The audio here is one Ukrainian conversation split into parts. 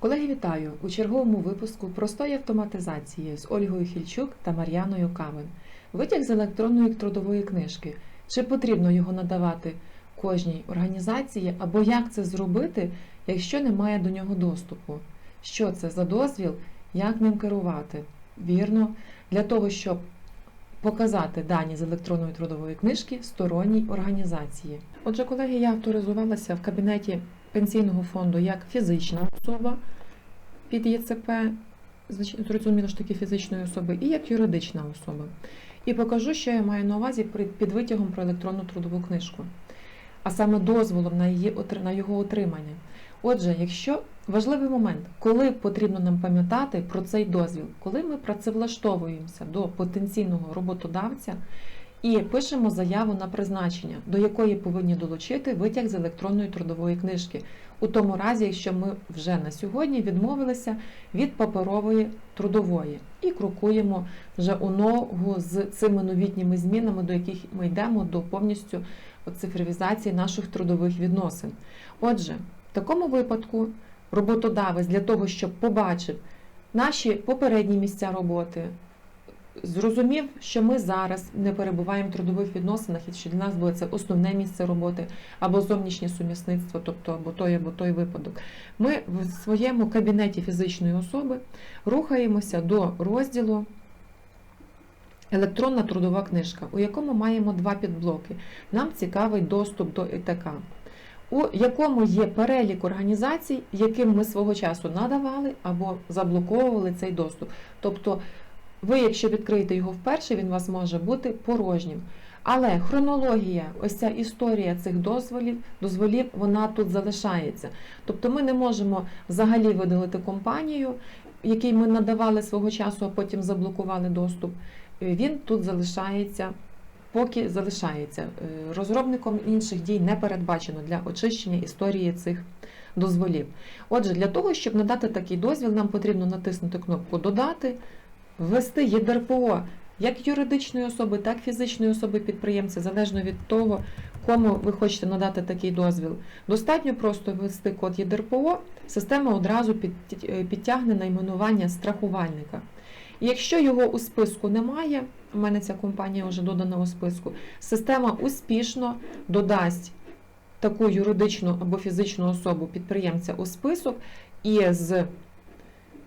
Колеги, вітаю у черговому випуску простої автоматизації з Ольгою Хільчук та Мар'яною Камен. Витяг з електронної трудової книжки. Чи потрібно його надавати кожній організації, або як це зробити, якщо немає до нього доступу? Що це за дозвіл, як ним керувати? Вірно, для того, щоб показати дані з електронної трудової книжки сторонній організації. Отже, колеги, я авторизувалася в кабінеті пенсійного фонду як фізична особа під ЄЦП, зрозуміло ж таки фізичної особи, і як юридична особа. І покажу, що я маю на увазі під витягом про електронну трудову книжку, а саме дозволом на, її, на його отримання. Отже, якщо важливий момент, коли потрібно нам пам'ятати про цей дозвіл, коли ми працевлаштовуємося до потенційного роботодавця і пишемо заяву на призначення, до якої повинні долучити витяг з електронної трудової книжки, у тому разі, якщо ми вже на сьогодні відмовилися від паперової трудової і крокуємо вже у ногу з цими новітніми змінами, до яких ми йдемо до повністю цифровізації наших трудових відносин. Отже, в такому випадку роботодавець для того, щоб побачив наші попередні місця роботи, зрозумів, що ми зараз не перебуваємо в трудових відносинах, і що для нас буде це основне місце роботи або зовнішнє сумісництво, тобто або той, або той випадок. Ми в своєму кабінеті фізичної особи рухаємося до розділу. Електронна трудова книжка, у якому маємо два підблоки. Нам цікавий доступ до ІТК, у якому є перелік організацій, яким ми свого часу надавали або заблоковували цей доступ. Тобто, ви, якщо відкриєте його вперше, він у вас може бути порожнім. Але хронологія, ось ця історія цих дозволів, дозволів, вона тут залишається. Тобто ми не можемо взагалі видалити компанію, якій ми надавали свого часу, а потім заблокували доступ. Він тут залишається, поки залишається. Е, Розробником інших дій не передбачено для очищення історії цих дозволів. Отже, для того, щоб надати такий дозвіл, нам потрібно натиснути кнопку Додати, ввести ЄДРПО як юридичної особи, так і фізичної особи підприємця, залежно від того, кому ви хочете надати такий дозвіл. Достатньо просто ввести код ЄДРПО, система одразу е, підтягне найменування страхувальника. І якщо його у списку немає, у мене ця компанія вже додана у списку, система успішно додасть таку юридичну або фізичну особу підприємця у список і з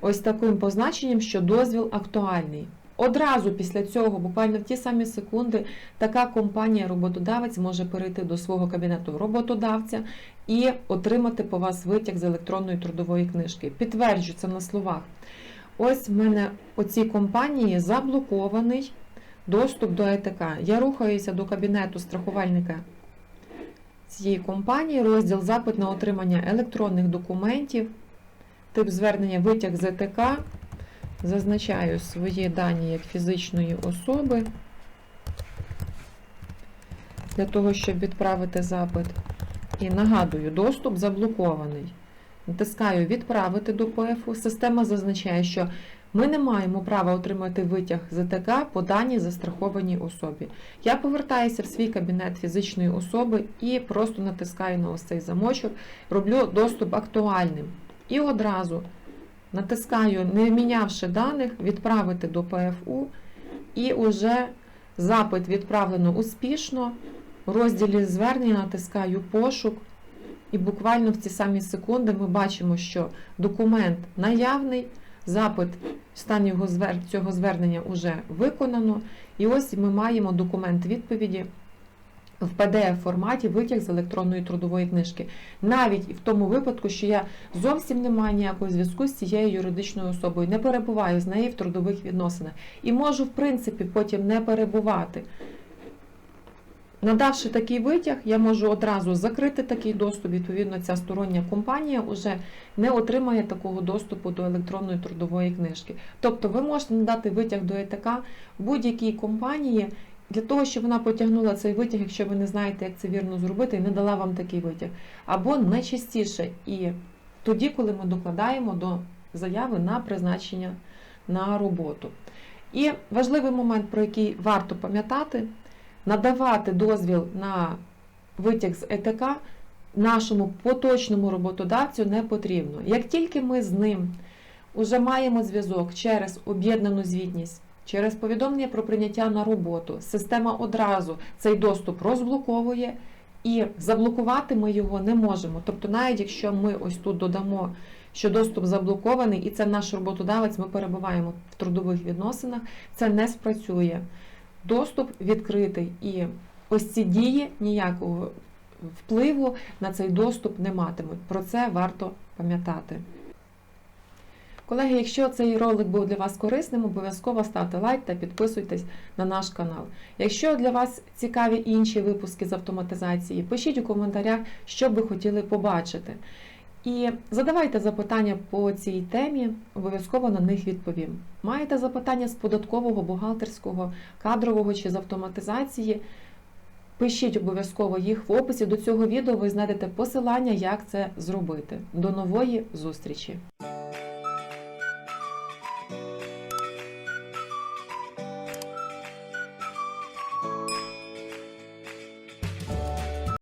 ось таким позначенням, що дозвіл актуальний. Одразу після цього, буквально в ті самі секунди, така компанія-роботодавець може перейти до свого кабінету роботодавця і отримати по вас витяг з електронної трудової книжки. Підтверджу це на словах. Ось в мене у цій компанії заблокований доступ до ЕТК. Я рухаюся до кабінету страхувальника цієї компанії, розділ запит на отримання електронних документів, тип звернення витяг з ЕТК. Зазначаю свої дані як фізичної особи для того, щоб відправити запит. І нагадую, доступ заблокований. Натискаю Відправити до ПФУ. Система зазначає, що ми не маємо права отримати витяг з ЕТК по даній застрахованій особі. Я повертаюся в свій кабінет фізичної особи і просто натискаю на ось цей замочок, роблю доступ актуальним. І одразу натискаю, не мінявши даних, відправити до ПФУ. І уже запит відправлено успішно. В розділі звернення натискаю пошук. І буквально в ці самі секунди ми бачимо, що документ наявний, запит стан цього звернення вже виконано. І ось ми маємо документ відповіді в pdf форматі витяг з електронної трудової книжки. Навіть в тому випадку, що я зовсім не маю ніякого зв'язку з цією юридичною особою, не перебуваю з нею в трудових відносинах і можу, в принципі, потім не перебувати надавши такий витяг, я можу одразу закрити такий доступ. Відповідно, ця стороння компанія вже не отримає такого доступу до електронної трудової книжки. Тобто, ви можете надати витяг до ЕТК будь-якій компанії для того, щоб вона потягнула цей витяг, якщо ви не знаєте, як це вірно зробити, і не дала вам такий витяг. Або найчастіше і тоді, коли ми докладаємо до заяви на призначення на роботу. І важливий момент, про який варто пам'ятати, надавати дозвіл на витяг з ЕТК нашому поточному роботодавцю не потрібно. Як тільки ми з ним вже маємо зв'язок через об'єднану звітність, через повідомлення про прийняття на роботу, система одразу цей доступ розблоковує і заблокувати ми його не можемо. Тобто, навіть якщо ми ось тут додамо, що доступ заблокований, і це наш роботодавець, ми перебуваємо в трудових відносинах, це не спрацює. Доступ відкритий, і ось ці дії ніякого впливу на цей доступ не матимуть. Про це варто пам'ятати. Колеги, якщо цей ролик був для вас корисним, обов'язково ставте лайк та підписуйтесь на наш канал. Якщо для вас цікаві інші випуски з автоматизації, пишіть у коментарях, що ви хотіли побачити. І задавайте запитання по цій темі, обов'язково на них відповім. Маєте запитання з податкового, бухгалтерського, кадрового чи з автоматизації? Пишіть обов'язково їх в описі до цього відео. Ви знайдете посилання, як це зробити. До нової зустрічі!